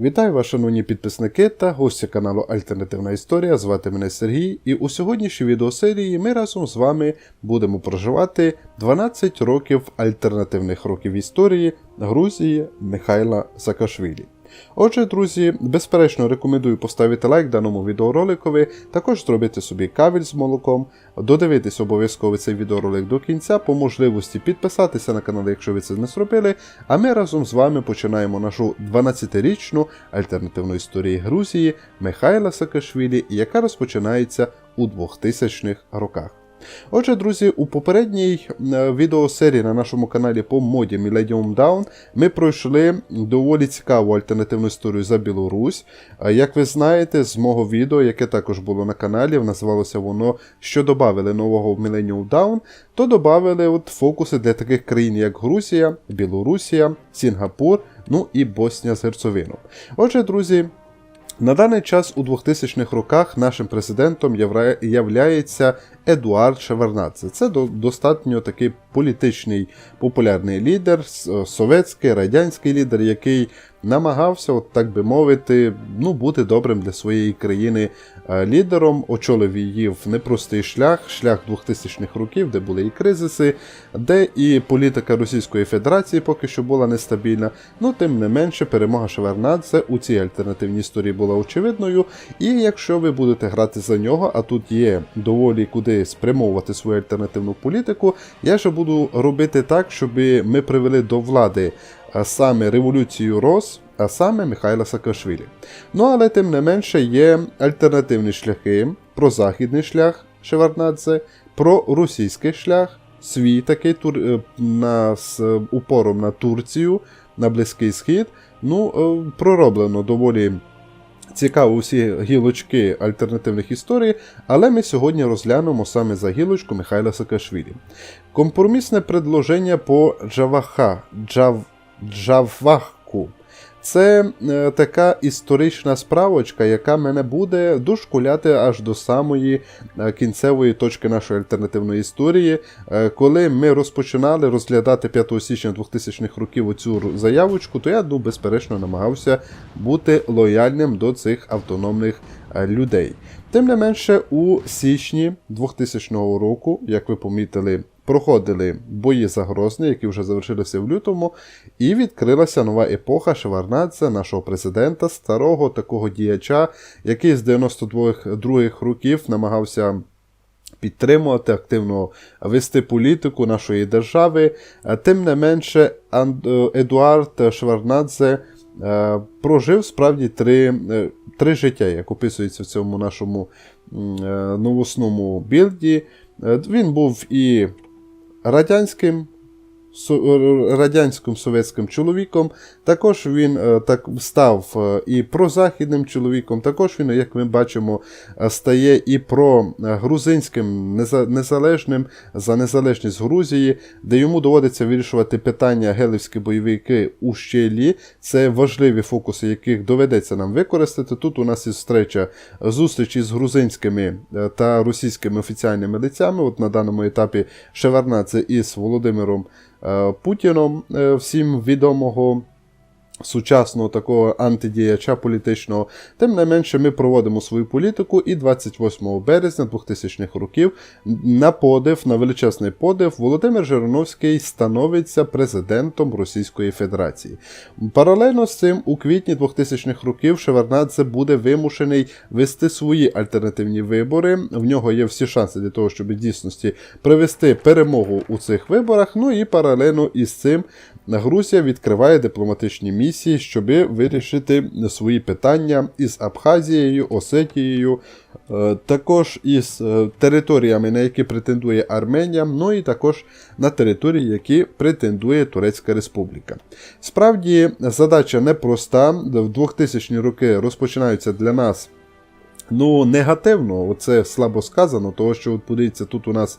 Вітаю вас, шановні підписники та гості каналу Альтернативна Історія. Звати мене Сергій, і у сьогоднішній відеосерії ми разом з вами будемо проживати 12 років альтернативних років історії Грузії Михайла Саакашвілі. Отже, друзі, безперечно рекомендую поставити лайк даному відеороликові, також зробити собі кавель з молоком, додивитись обов'язково цей відеоролик до кінця, по можливості підписатися на канал, якщо ви це не зробили. А ми разом з вами починаємо нашу 12-річну альтернативну історію Грузії Михайла Саакашвілі, яка розпочинається у 2000-х роках. Отже, друзі, у попередній е, відеосерії на нашому каналі по моді Millennium Down ми пройшли доволі цікаву альтернативну історію за Білорусь. Як ви знаєте, з мого відео, яке також було на каналі, називалося воно Що додали нового в Millennium Down, то додали от фокуси для таких країн, як Грузія, Білорусія, Сінгапур, ну і Боснія з Герцовином. Отже, друзі. На даний час у 2000-х роках нашим президентом являється Едуард Шеварнадзе. Це достатньо такий політичний популярний лідер, советський, радянський лідер, який намагався, от так би мовити, ну, бути добрим для своєї країни лідером, очолив її в непростий шлях, шлях 2000-х років, де були і кризиси, де і політика Російської Федерації поки що була нестабільна. Ну, тим не менше, перемога Шеварнадзе у цій альтернативній історії була очевидною. І якщо ви будете грати за нього, а тут є доволі куди спрямовувати свою альтернативну політику, я же буду робити так, щоб ми привели до влади а саме революцію Рос, а саме Михайла Саакашвілі. Ну але тим не менше є альтернативні шляхи про західний шлях Шеварднадзе, про російський шлях, свій такий тур е, на, з упором на Турцію, на Близький Схід. Ну, е, пророблено доволі. Цікаво усі гілочки альтернативних історій, але ми сьогодні розглянемо саме за гілочку Михайла Саакашвілі. Компромісне предложення по Джаваха, Джав, Джавахку. Це е, така історична справочка, яка мене буде дошкуляти аж до самої е, кінцевої точки нашої альтернативної історії. Е, коли ми розпочинали розглядати 5 січня 2000-х років оцю заявочку, то я ну, безперечно намагався бути лояльним до цих автономних е, людей. Тим не менше, у січні 2000 року, як ви помітили, проходили бої за Грозний, які вже завершилися в лютому, і відкрилася нова епоха Шеварнадзе, нашого президента, старого такого діяча, який з 92-х років намагався підтримувати, активно вести політику нашої держави. Тим не менше, е, Едуард Шеварнадзе е, прожив справді три, е, три життя, як описується в цьому нашому новосному білді. Він був і радянським. Радянським совєтським чоловіком, також він е, так став е, і прозахідним чоловіком, також він, як ми бачимо, е, стає і про е, грузинським незалежним за незалежність Грузії, де йому доводиться вирішувати питання гелівські бойовики у щелі. Це важливі фокуси, яких доведеться нам використати. Тут у нас є встреча зустріч із грузинськими та російськими офіціальними лицями. От на даному етапі Шеварнадзе із Володимиром Путіном, е, всім відомого сучасного такого антидіяча політичного. Тим не менше, ми проводимо свою політику, і 28 березня 2000-х років на подив, на величезний подив, Володимир Жириновський становиться президентом Російської Федерації. Паралельно з цим, у квітні 2000-х років Шеварнадзе буде вимушений вести свої альтернативні вибори. В нього є всі шанси для того, щоб дійсності привести перемогу у цих виборах. Ну і паралельно із цим Грузія відкриває дипломатичні місії, щоб вирішити свої питання із Абхазією, Осетією, е, також із е, територіями, на які претендує Арменія, ну і також на території, які претендує Турецька Республіка. Справді, задача непроста. В 2000-ні роки розпочинаються для нас. Ну, негативно, це слабо сказано, тому що от подивіться, тут у нас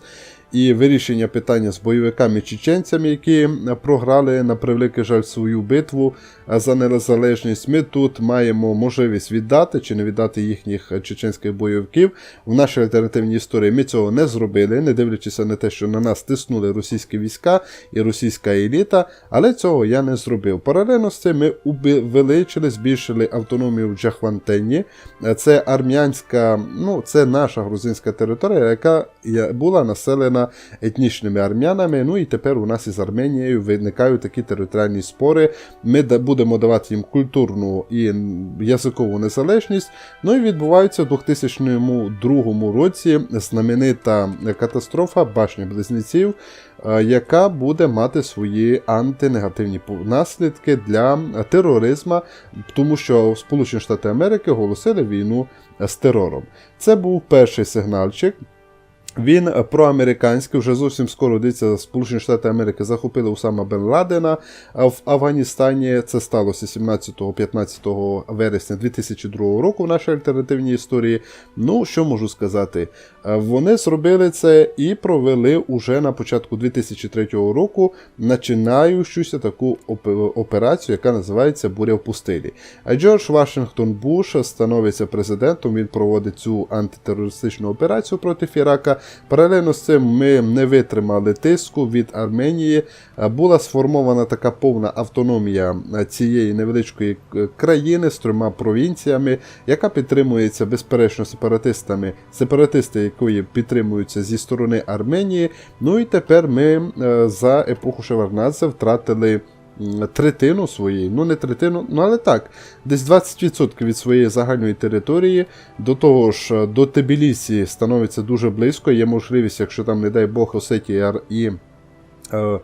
і вирішення питання з бойовиками-чеченцями, які програли на превеликий жаль свою битву е, за незалежність. Ми тут маємо можливість віддати чи не віддати їхніх е, чеченських бойовиків. В нашій альтернативній історії ми цього не зробили, не дивлячись на те, що на нас тиснули російські війська і російська еліта, але цього я не зробив. Паралельно з цим ми увеличили, збільшили автономію в Джахвантені. Е, Це армянська, ну це наша грузинська територія, яка була населена етнічними армянами. Ну і тепер у нас із Арменією виникають такі територіальні спори. Ми будемо давати їм культурну і язикову незалежність. Ну і відбувається в 2002 році знаменита катастрофа башні близнеців, е, яка буде мати свої антинегативні наслідки для тероризму, тому що Сполучені Штати Америки оголосили війну з терором. Це був перший сигнальчик. Він е, проамериканський, вже зовсім скоро дивіться, Сполучені Штати Америки захопили Усама Бен Ладена а в Афганістані. Це сталося 17-15 вересня 2002 року в нашій альтернативній історії. Ну, що можу сказати? Е, Вони зробили це і провели уже на початку 2003 року починаючуся таку оп- операцію, яка називається Буря в пустелі. А Джордж Вашингтон Буш становиться президентом. Він проводить цю антитерористичну операцію проти Ірака. Паралельно з цим ми не витримали тиску від Арменії. Е, Була сформована така повна автономія е, цієї невеличкої е, країни з трьома провінціями, яка підтримується безперечно сепаратистами, сепаратисти якої підтримуються зі сторони Арменії. Ну і тепер ми за епоху Шеварнадзе втратили. Третину своєї, ну не третину, ну але так, десь 20% від своєї загальної території. До того ж, е, до Тебілісі становиться дуже близько. Є можливість, якщо там, не дай Бог, Осетія і е,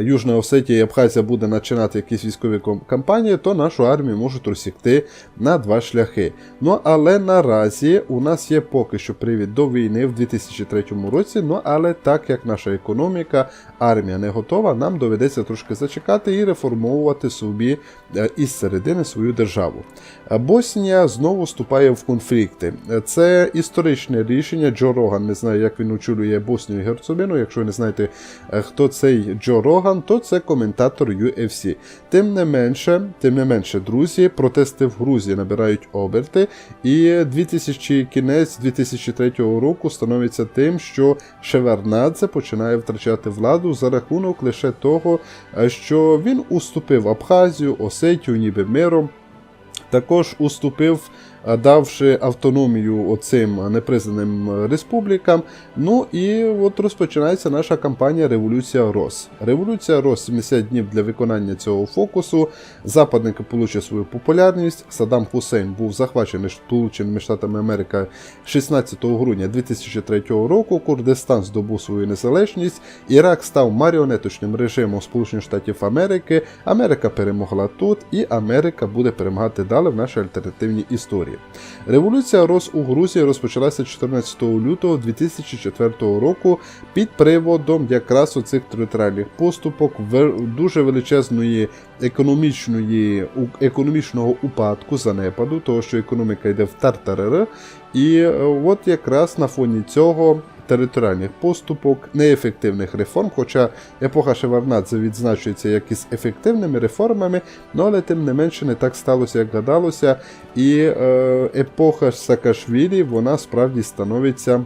Южна Осетія і Абхазія буде починати якісь військові кампанії, то нашу армію можуть розсікти на два шляхи. Ну але наразі у нас є поки що привід до війни в 2003 році. Ну але так як наша економіка, армія не готова, нам доведеться трошки зачекати і реформовувати собі е, із середини свою державу. Е, Боснія знову вступає в конфлікти. Е, Це історичне рішення. Джо Роган, не знаю, як він очолює Боснію і Герцеговину. Якщо ви не знаєте, е, хто цей Джо Роган, то це коментатор UFC. Тим не менше, тим не менше, друзі, протести в Грузії набирають оберти, і 2000, кінець 2003 року становиться тим, що Шевернадзе починає втрачати владу за рахунок лише того, що він уступив Абхазію, Осетію, ніби миром. Також уступив, давши автономію оцим непризнаним республікам. Ну і от розпочинається наша кампанія Революція Рос. Революція Рос 70 днів для виконання цього фокусу. Западники получать свою популярність. Саддам Хусейн був захвачений Сполученими Штатами Америки 16 грудня 2003 року. Курдистан здобув свою незалежність. Ірак став маріонеточним режимом Сполучених Штатів Америки. Америка перемогла тут, і Америка буде перемагати далі в нашій альтернативній історії. Революція Рос у Грузії розпочалася 14 лютого 2004 року під приводом якраз оцих територіальних поступок дуже величезної економічної економічного упадку занепаду, того що економіка йде в тартарер. І е, от якраз на фоні цього. Територіальних поступок, неефективних реформ, хоча епоха Шеварнадзе відзначується як із ефективними реформами, ну але тим не менше не так сталося, як гадалося. І е, епоха Саакашвілі вона справді становиться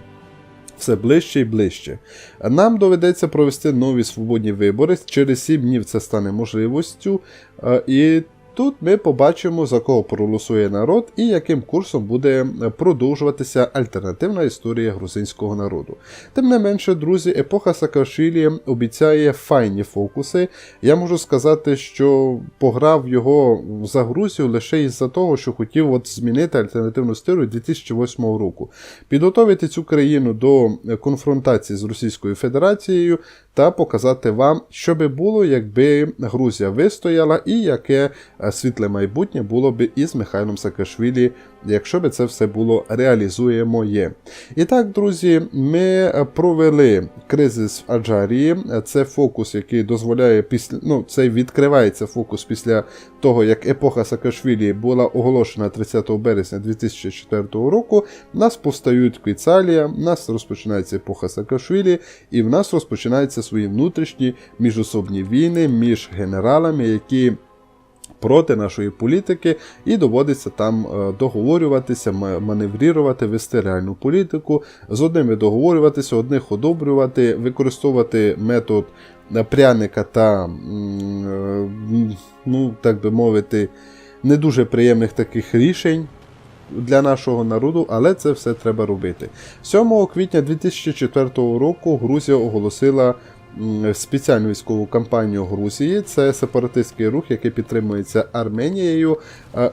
все ближче і ближче. Нам доведеться провести нові свободні вибори. Через 7 днів це стане можливістю. Е, І тут ми побачимо, за кого проголосує народ і яким курсом буде продовжуватися альтернативна історія грузинського народу. Тим не менше, друзі, епоха Саакашвілі обіцяє файні фокуси. Я можу сказати, що пограв його за Грузію лише із-за того, що хотів от змінити альтернативну історію 2008 року. Підготовити цю країну до конфронтації з Російською Федерацією, та показати вам, що би було, якби Грузія вистояла, і яке е, світле майбутнє було б із Михайлом Саакашвілі, якщо би це все було реалізуємоє. І так, друзі, ми е, провели кризис в Аджарії. Це фокус, який дозволяє після ну, цей відкривається фокус після того, як епоха Саакашвілі була оголошена 30 березня 2004 року. Нас повстають Квіцалія, в нас розпочинається епоха Саакашвілі, і в нас свої внутрішні міжособні війни між генералами, які проти нашої політики, і доводиться там е, договорюватися, ма- маневрувати, вести реальну політику, з одними договорюватися, одних одобрювати, використовувати метод пряника та, е, ну, так би мовити, не дуже приємних таких рішень. Для нашого народу, але це все треба робити. 7 квітня 2004 року Грузія оголосила спеціальну військову кампанію Грузії. Це сепаратистський рух, який підтримується Арменією.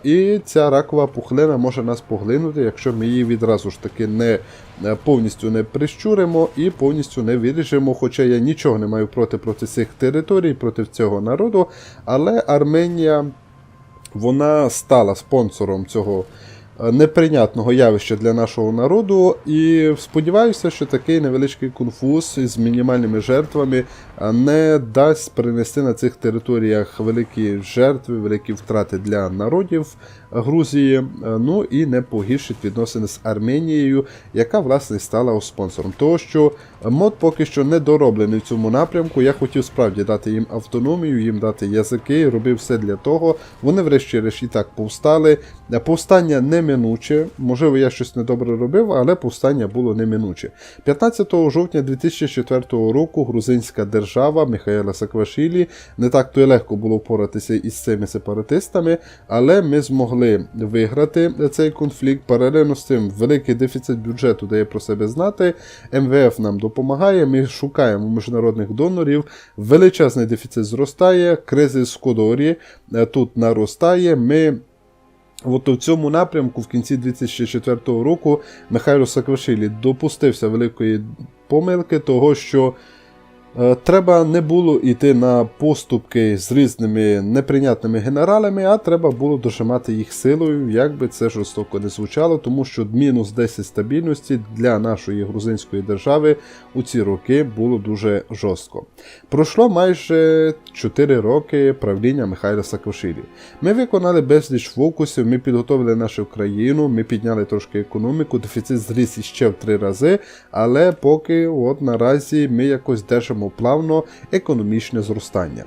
І ця ракова пухлина може нас поглинути, якщо ми її відразу ж таки не е, повністю не прищуримо і повністю не виріжемо. Хоча я нічого не маю проти проти цих територій, проти цього народу. Але Арменія вона стала спонсором цього неприйнятного явища для нашого народу. І сподіваюся, що такий невеличкий конфуз із мінімальними жертвами не дасть принести на цих територіях великі жертви, великі втрати для народів Грузії. е, Ну і не погіршить відносини з Арменією, яка власне стала спонсором. Того, що мод поки що не дороблений в цьому напрямку. Я хотів справді дати їм автономію, їм дати язики, робив все для того. Вони, врешті-решт, і так повстали. Повстання неминуче. Можливо, я щось недобре робив, але повстання було неминуче. 15 жовтня 2004 року грузинська держава Михайла Саквашілі не так то й легко було впоратися із цими сепаратистами, але ми змогли виграти цей конфлікт. Паралельно з цим великий дефіцит бюджету дає про себе знати. МВФ нам допомагає. Ми шукаємо міжнародних донорів. Величезний дефіцит зростає, кризис в Кодорі е, тут наростає. Ми От у цьому напрямку в кінці 2004 року Михайло Саакашвілі допустився великої помилки, того що треба не було йти на поступки з різними неприйнятними генералами, а треба було дожимати їх силою, як би це жорстоко не звучало, тому що мінус 10 стабільності для нашої грузинської держави у ці роки було дуже жорстко. Пройшло майже 4 роки правління Михайла Саакашвілі. Ми виконали безліч фокусів, ми підготовили нашу країну, ми підняли трошки економіку, дефіцит зріс іще в три рази, але поки от наразі ми якось держимо плавно економічне зростання.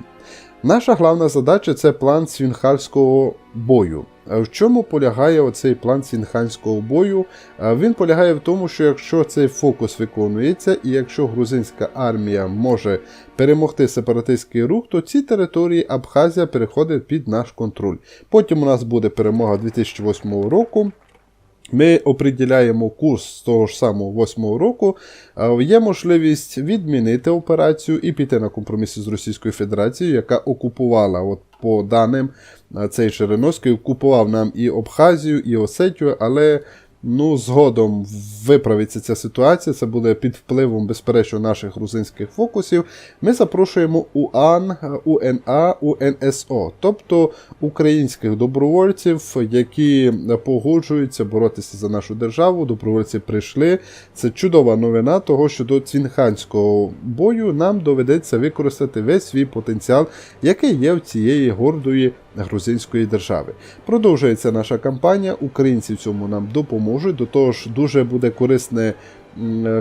Наша головна задача це план свінхальського бою. В чому полягає оцей план свінхальського бою? Він полягає в тому, що якщо цей фокус виконується, і якщо грузинська армія може перемогти сепаратистський рух, то ці території Абхазія переходять під наш контроль. Потім у нас буде перемога 2008 року. Ми оприділяємо курс з того ж самого 8 року. Є можливість відмінити операцію і піти на компроміси з Російською Федерацією, яка окупувала, от по даним цей Жириновський, окупував нам і Обхазію, і Осетію, але ну, згодом виправиться ця ситуація. Це буде під впливом, безперечно, наших грузинських фокусів. Ми запрошуємо УАН, УНА, УНСО, тобто українських добровольців, які погоджуються боротися за нашу державу. Добровольці прийшли. Це чудова новина, того що до цінханського бою нам доведеться використати весь свій потенціал, який є в цієї гордої грузинської держави. Продовжується наша кампанія. Українці в цьому нам допоможуть. До того ж, дуже буде корисне.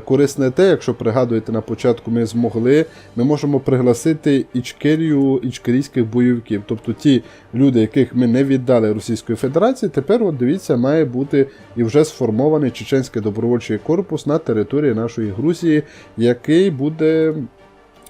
Корисне те, якщо пригадуєте на початку, ми змогли, ми можемо пригласити ічкерію ічкерійських бойовиків. Тобто ті люди, яких ми не віддали Російської Федерації, тепер, от дивіться, має бути і вже сформований чеченський добровольчий корпус на території нашої Грузії, який буде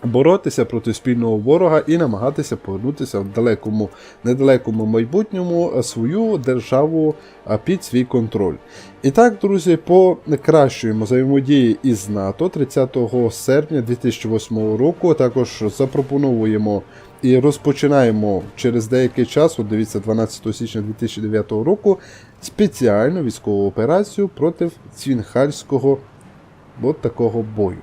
боротися проти спільного ворога і намагатися повернутися в далекому, недалекому майбутньому е, свою державу е, під свій контроль. І так, друзі, покращуємо взаємодії із НАТО 30 серпня 2008 року. Також запропонуємо і розпочинаємо через деякий час, от дивіться, 12 січня 2009 року, спеціальну військову операцію проти Цвінхальського от такого бою.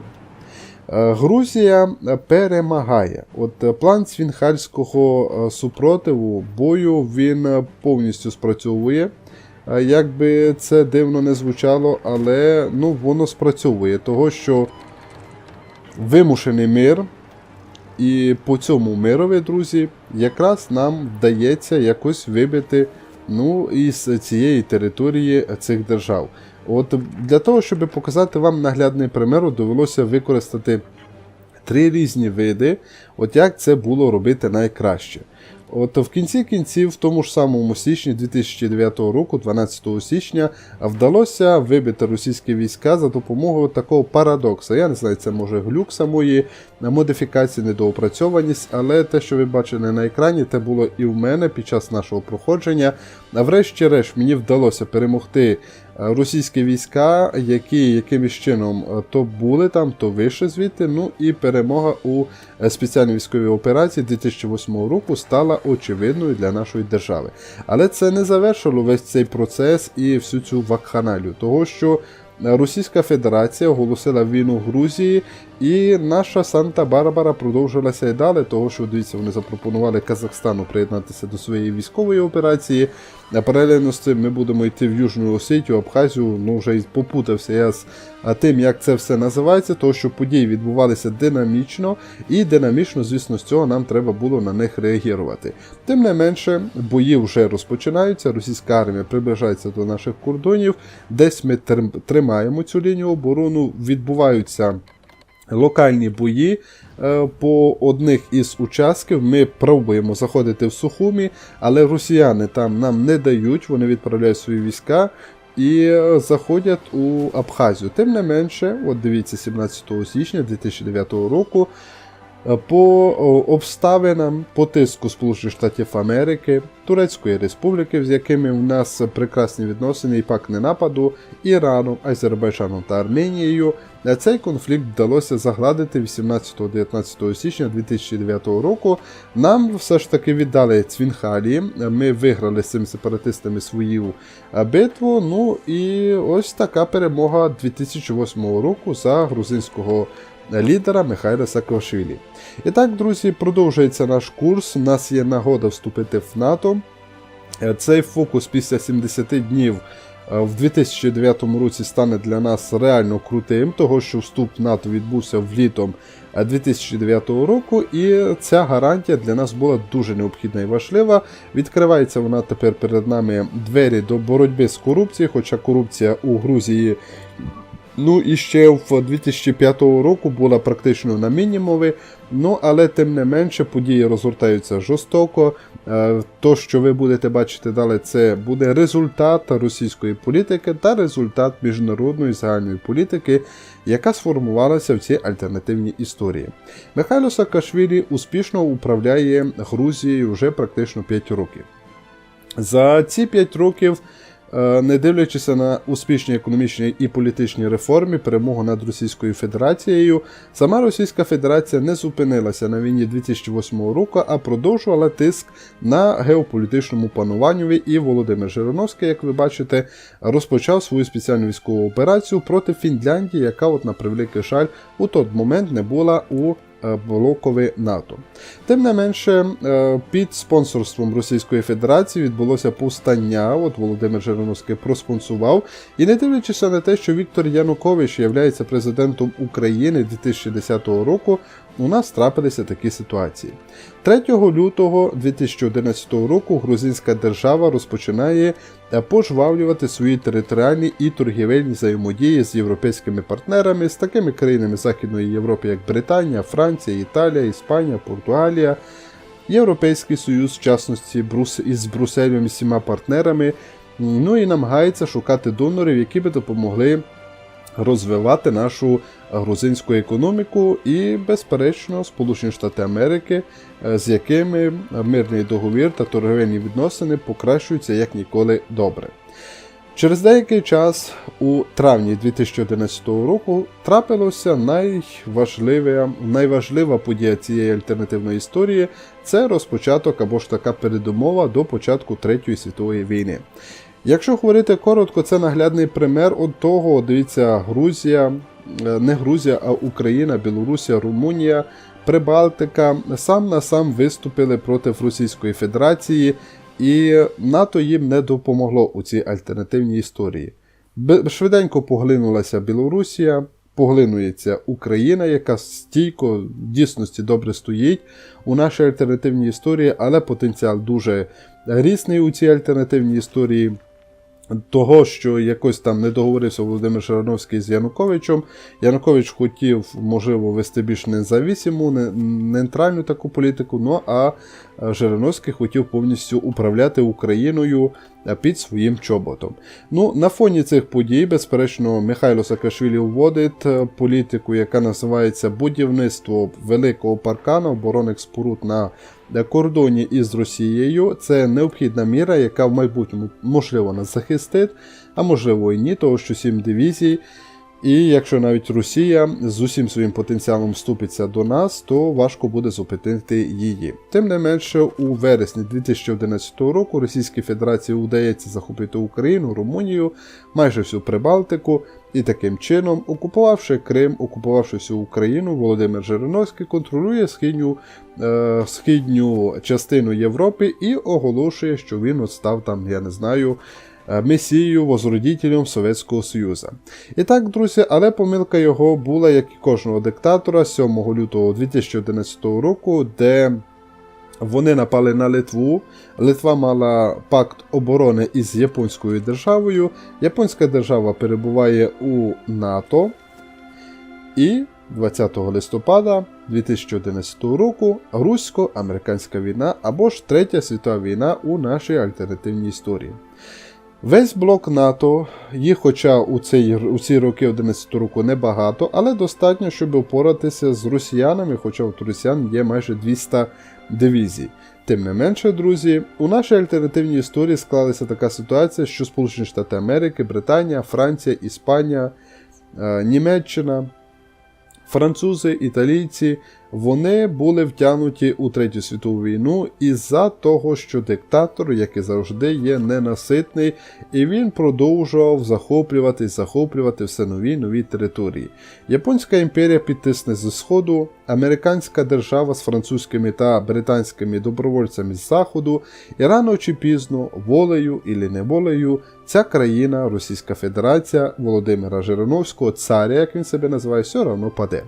Е, Грузія перемагає. От е, план цвінхальського е, супротиву бою він повністю спрацьовує. Як би це дивно не звучало, але ну, воно спрацьовує, того що вимушений мир, і по цьому мирові, друзі, якраз нам вдається якось вибити ну, із цієї території цих держав. От для того, щоб показати вам наглядний пример, довелося використати три різні види, от як це було робити найкраще. От в кінці кінців, в тому ж самому січні 2009 року, 12 січня, вдалося вибити російські війська за допомогою такого парадоксу. Я не знаю, це може глюк самої модифікації, недоопрацьованість, але те, що ви бачили на екрані, те було і в мене під час нашого проходження. А врешті-решт мені вдалося перемогти російські війська, які якимось чином е, то були там, то вийшли звідти. Ну і перемога у е, спеціальній військовій операції 2008 року стала очевидною для нашої держави. Але це не завершило весь цей процес і всю цю вакханалію, того що. Російська Федерація оголосила війну Грузії, і наша Санта-Барбара продовжилася і далі, того що дивіться, вони запропонували Казахстану приєднатися до своєї військової операції. Паралельно з цим ми будемо йти в Южну Осетію, Абхазію. Ну вже й попутався я з тим, як це все називається, того що події відбувалися динамічно, і динамічно, звісно, з цього нам треба було на них реагувати. Тим не менше, бої вже розпочинаються. Російська армія приближається до наших кордонів. Десь ми трим- тримаємо цю лінію оборону, відбуваються локальні бої е, по одних із участків. Ми пробуємо заходити в Сухумі, але росіяни там нам не дають, вони відправляють свої війська. І е, заходять у Абхазію. Тим не менше, от дивіться, 17 січня 2009 року по обставинам по тиску Сполучених Штатів Америки, Турецької Республіки, з якими в нас прекрасні відносини і пак не нападу, Іраном, Азербайджаном та Арменією, е, цей конфлікт вдалося загладити 18-19 січня 2009 року. Нам все ж таки віддали Цвінхалі. Ми виграли з цими сепаратистами свою е, битву. Ну і ось така перемога 2008 року за грузинського лідера Михайла Саакашвілі. І так, друзі, продовжується наш курс. У нас є нагода вступити в НАТО. Е, Цей фокус після 70 днів е, в 2009 році стане для нас реально крутим, того що вступ в НАТО відбувся влітом е, 2009 року, і ця гарантія для нас була дуже необхідна і важлива. Відкривається вона тепер перед нами двері до боротьби з корупцією, хоча корупція у Грузії. Ну і ще в 2005 року була практично на мінімумі, ну але тим не менше події розгортаються жорстоко. Е, То, що ви будете бачити далі, це буде результат російської політики та результат міжнародної загальної політики, яка сформувалася в цій альтернативній історії. Михайло Саакашвілі успішно управляє Грузією вже практично 5 років. За ці 5 років. Е, Не дивлячись на успішні економічні і політичні реформи, перемогу над Російською Федерацією, сама Російська Федерація не зупинилася на війні 2008 року, а продовжувала тиск на геополітичному пануванню. І Володимир Жириновський, як ви бачите, розпочав свою спеціальну військову операцію проти Фінляндії, яка, от на превеликий жаль, у той момент не була у блокові НАТО. Тим не менше, е, під спонсорством Російської Федерації відбулося повстання. От Володимир Жириновський проспонсував. І не дивлячись на те, що Віктор Янукович є президентом України 2010 року, у нас трапилися такі ситуації. 3 лютого 2011 року грузинська держава розпочинає пожвавлювати свої територіальні і торгівельні взаємодії з європейськими партнерами, з такими країнами Західної Європи, як Британія, Франція, Італія, Іспанія, Португалія. Європейський Союз, в частності із Брюсселем і всіма партнерами, ну і намагається шукати донорів, які би допомогли розвивати нашу грузинську економіку і, безперечно, Сполучені Штати Америки, е, з якими мирний договір та торговельні відносини покращуються як ніколи добре. Через деякий час, у травні 2011 року, трапилося найважливе, найважлива подія цієї альтернативної історії це розпочаток або ж така передумова до початку Третьої світової війни. Якщо говорити коротко, це наглядний пример от того, дивіться, Грузія не Грузія, а Україна, Білорусія, Румунія, Прибалтика сам на сам виступили проти Російської Федерації, і НАТО їм не допомогло у цій альтернативній історії. Швиденько поглинулася Білорусія, поглинується Україна, яка стійко в дійсності добре стоїть у нашій альтернативній історії, але потенціал дуже рісний у цій альтернативній історії. Того, що якось там не договорився Володимир Шарановський з Януковичем. Янукович хотів, можливо, вести більш независиму, не- нейтральну таку політику, ну а Жириновський хотів повністю управляти Україною е, під своїм чоботом. Ну, на фоні цих подій, безперечно, Михайло Саакашвілі вводить е, політику, яка називається будівництво великого паркану оборонних споруд на е, кордоні із Росією. Це необхідна міра, яка в майбутньому можливо нас захистить, а можливо і ні, того що сім дивізій. І якщо навіть Росія з усім своїм потенціалом вступиться до нас, то важко буде зупинити її. Тим не менше, у вересні 2011 року Російській Федерації вдається захопити Україну, Румунію, майже всю Прибалтику, і таким чином, окупувавши Крим, окупувавши всю Україну, Володимир Жириновський контролює східню, е, східню частину Європи і оголошує, що він от став там, я не знаю. Е, Месією, возродітелем Совєтського Союзу. І так, друзі, але помилка його була, як і кожного диктатора, 7 лютого 2011 року, де вони напали на Литву. Литва мала пакт оборони із японською державою. Японська держава перебуває у НАТО. І 20 листопада 2011 року русько-американська війна або ж Третя світова війна у нашій альтернативній історії. Весь блок НАТО, їх, хоча у, цей, у ці роки 11 року небагато, але достатньо, щоб впоратися з росіянами, хоча у росіян є майже 200 дивізій. Тим не менше, друзі, у нашій альтернативній історії склалася така ситуація, що Сполучені Штати Америки, Британія, Франція, Іспанія, е, Німеччина, французи, італійці, вони були втягнуті у Третю світову війну із-за того, що диктатор, як і завжди, є ненаситний, і він продовжував захоплювати і захоплювати все нові нові території. Японська імперія підтисне зі сходу, американська держава з французькими та британськими добровольцями з заходу, і рано чи пізно, волею і неволею, ця країна, Російська Федерація Володимира Жириновського, царя, як він себе називає, все одно паде.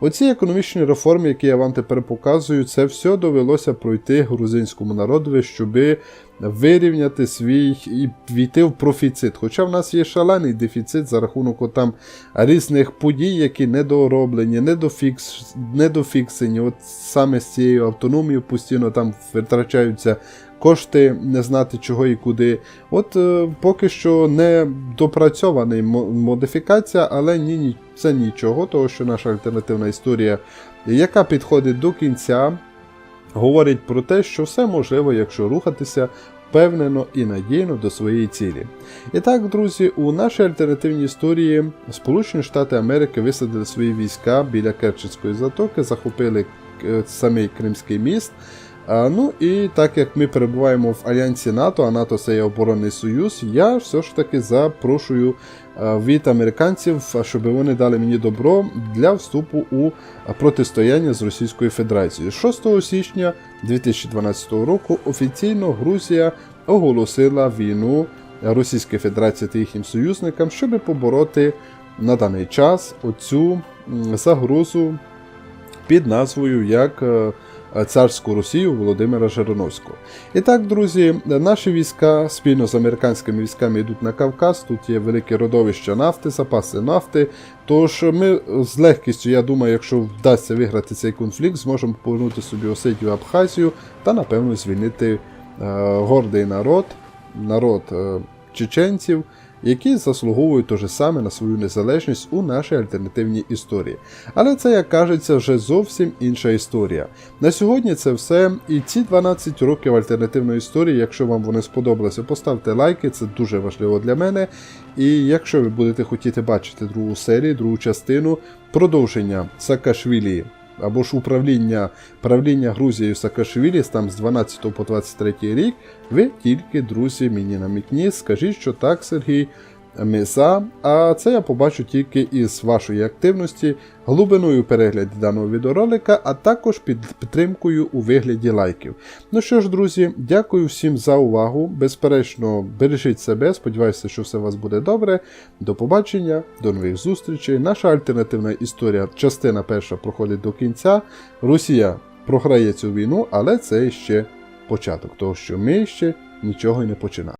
Оці економічні реформи, які я вам тепер показую, це все довелося пройти грузинському народові, щоби вирівняти свій і війти в профіцит. Хоча в нас є шалений дефіцит за рахунок отам різних подій, які недороблені, недофікс, недофіксені. От саме з цією автономією постійно там витрачаються кошти, не знати чого і куди. От е, поки що не допрацьований модифікація, але ні, ні, це нічого, того що наша альтернативна історія, яка підходить до кінця, говорить про те, що все можливо, якщо рухатися впевнено і надійно до своєї цілі. І так, друзі, у нашій альтернативній історії Сполучені Штати Америки висадили свої війська біля Керченської затоки, захопили е, самий Кримський міст. Ну і так як ми перебуваємо в альянсі НАТО, а НАТО це є оборонний союз, я все ж таки запрошую від американців, щоб вони дали мені добро для вступу у протистояння з Російською Федерацією. 6 січня 2012 року офіційно Грузія оголосила війну Російської Федерації та їхнім союзникам, щоб побороти на даний час оцю загрозу під назвою як е, царську Росію Володимира Жириновського. І так, друзі, наші війська спільно з американськими військами йдуть на Кавказ. Тут є велике родовище нафти, запаси нафти. Тож ми з легкістю, я думаю, якщо вдасться виграти цей конфлікт, зможемо повернути собі Осетію Абхазію та, напевно, звільнити е, гордий народ, народ е, чеченців, які заслуговують те ж саме на свою незалежність у нашій альтернативній історії. Але це, як кажеться, вже зовсім інша історія. На сьогодні це все. І ці 12 років альтернативної історії, якщо вам вони сподобалися, поставте лайки, це дуже важливо для мене. І якщо ви будете хотіти бачити другу серію, другу частину, продовження Саакашвілі або ж управління правління Грузією Саакашвілі там з 12 по 23 рік, ви тільки, друзі, мені намікніть, скажіть, що так, Сергій. Ми за. А це я побачу тільки із вашої активності, глибиною перегляду даного відеоролика, а також під підтримкою у вигляді лайків. Ну що ж, друзі, дякую всім за увагу. Безперечно, бережіть себе. Сподіваюся, що все у вас буде добре. До побачення, до нових зустрічей. Наша альтернативна історія, частина перша, проходить до кінця. Росія програє цю війну, але це ще початок, того що ми ще нічого й не починали.